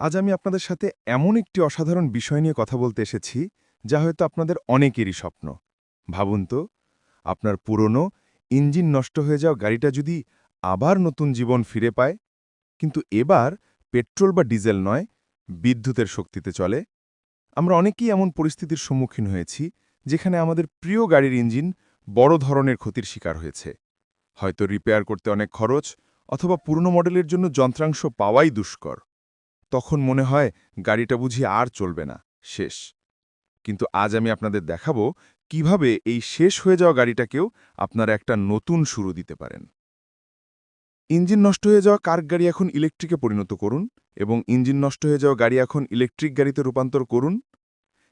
আজ আমি আপনাদের সাথে এমন একটি অসাধারণ বিষয় নিয়ে কথা বলতে এসেছি, যা হয়তো আপনাদের অনেকেরই স্বপ্ন। ভাবুন তো, আপনার পুরনো ইঞ্জিন নষ্ট হয়ে যাওয়া গাড়িটা যদি আবার নতুন জীবন ফিরে পায়, কিন্তু এবার পেট্রোল বা ডিজেল নয়, বিদ্যুতের শক্তিতে চলে। আমরা অনেকেই এমন পরিস্থিতির সম্মুখীন হয়েছি, যেখানে আমাদের প্রিয় গাড়ির ইঞ্জিন বড় ধরনের ক্ষতির শিকার হয়েছে। হয়তো রিপেয়ার করতে অনেক খরচ, অথবা পুরনো মডেলের জন্য যন্ত্রাংশ পাওয়াই দুষ্কর। তখন মনে হয় গাড়িটা বুঝি আর চলবে না। শেষ। কিন্তু আজ আমি আপনাদের দেখাবো কীভাবে এই শেষ হয়ে যাওয়া গাড়িটাকেও আপনারা একটা নতুন শুরু দিতে পারেন। ইঞ্জিন নষ্ট হয়ে যাওয়া কার গাড়ি এখন ইলেকট্রিকে পরিণত করুন এবং ইঞ্জিন নষ্ট হয়ে যাওয়া গাড়ি এখন ইলেকট্রিক গাড়িতে রূপান্তর করুন?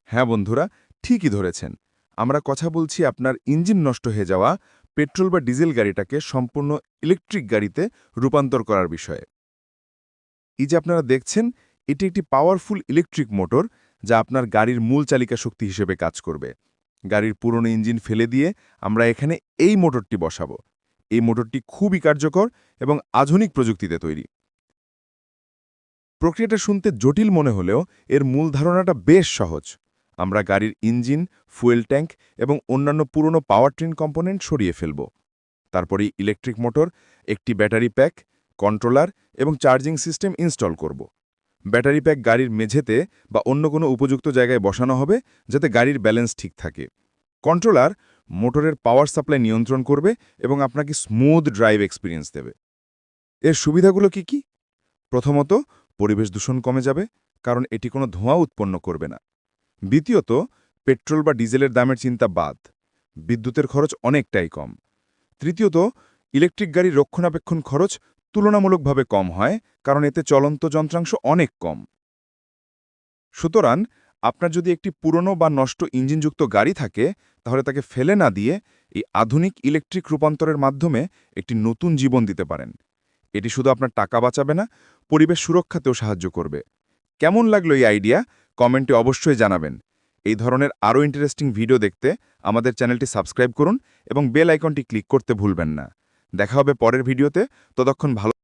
হ্যাঁ বন্ধুরা, ঠিকই ধরেছেন। আমরা কথা বলছি আপনার ইঞ্জিন নষ্ট হয়ে যাওয়া পেট্রোল বা ডিজেল গাড়িটাকে সম্পূর্ণ ইলেকট্রিক গাড়িতে রূপান্তর করার বিষয়ে। এই যে আপনারা দেখছেন, এটি একটি পাওয়ারফুল ইলেকট্রিক মোটর যা আপনার গাড়ির মূল চালিকা শক্তি হিসেবে কাজ করবে। গাড়ির পুরনো ইঞ্জিন ফেলে দিয়ে আমরা এখানে এই মোটরটি বসাবো। এই মোটরটি খুবই কার্যকর এবং আধুনিক প্রযুক্তিতে তৈরি। প্রক্রিয়াটা শুনতে জটিল মনে হলেও এর মূল ধারণাটা বেশ সহজ। আমরা গাড়ির ইঞ্জিন ফুয়েল ট্যাঙ্ক এবং অন্যান্য পুরনো পাওয়ার ট্রেন কম্পোনেন্ট সরিয়ে ফেলব। তারপরেই ইলেকট্রিক মোটর একটি ব্যাটারি প্যাক কন্ট্রোলার এবং চার্জিং সিস্টেম ইনস্টল করব। ব্যাটারি প্যাক গাড়ির মেঝেতে বা অন্য কোনো উপযুক্ত জায়গায় বসানো হবে যাতে গাড়ির ব্যালেন্স ঠিক থাকে। কন্ট্রোলার মোটরের পাওয়ার সাপ্লাই নিয়ন্ত্রণ করবে এবং আপনাকে স্মুথ ড্রাইভ এক্সপিরিয়েন্স দেবে। এর সুবিধাগুলো কি কি? প্রথমত, পরিবেশ দূষণ কমে যাবে, কারণ এটি কোনো ধোঁয়া উৎপন্ন করবে না। দ্বিতীয়ত, পেট্রোল বা ডিজেলের দামের চিন্তা বাদ, বিদ্যুতের খরচ অনেকটাই কম। তৃতীয়ত, ইলেকট্রিক গাড়ির রক্ষণাবেক্ষণ খরচ তুলনামূলকভাবে কম হয়, কারণ এতে চলন্ত যন্ত্রাংশ অনেক কম। সুতরাং আপনার যদি একটি পুরনো বা নষ্ট ইঞ্জিনযুক্ত গাড়ি থাকে, তাহলে তাকে ফেলে না দিয়ে এই আধুনিক ইলেকট্রিক রূপান্তরের মাধ্যমে একটি নতুন জীবন দিতে পারেন। এটি শুধু আপনার টাকা বাঁচাবে না, পরিবেশ সুরক্ষাতেও সাহায্য করবে। কেমন লাগল এই আইডিয়া? কমেন্টে অবশ্যই জানাবেন। এই ধরনের আরও ইন্টারেস্টিং ভিডিও দেখতে আমাদের চ্যানেলটি সাবস্ক্রাইব করুন এবং বেল আইকনটি ক্লিক করতে ভুলবেন না। দেখা হবে পরের ভিডিওতে। ততক্ষণ ভালো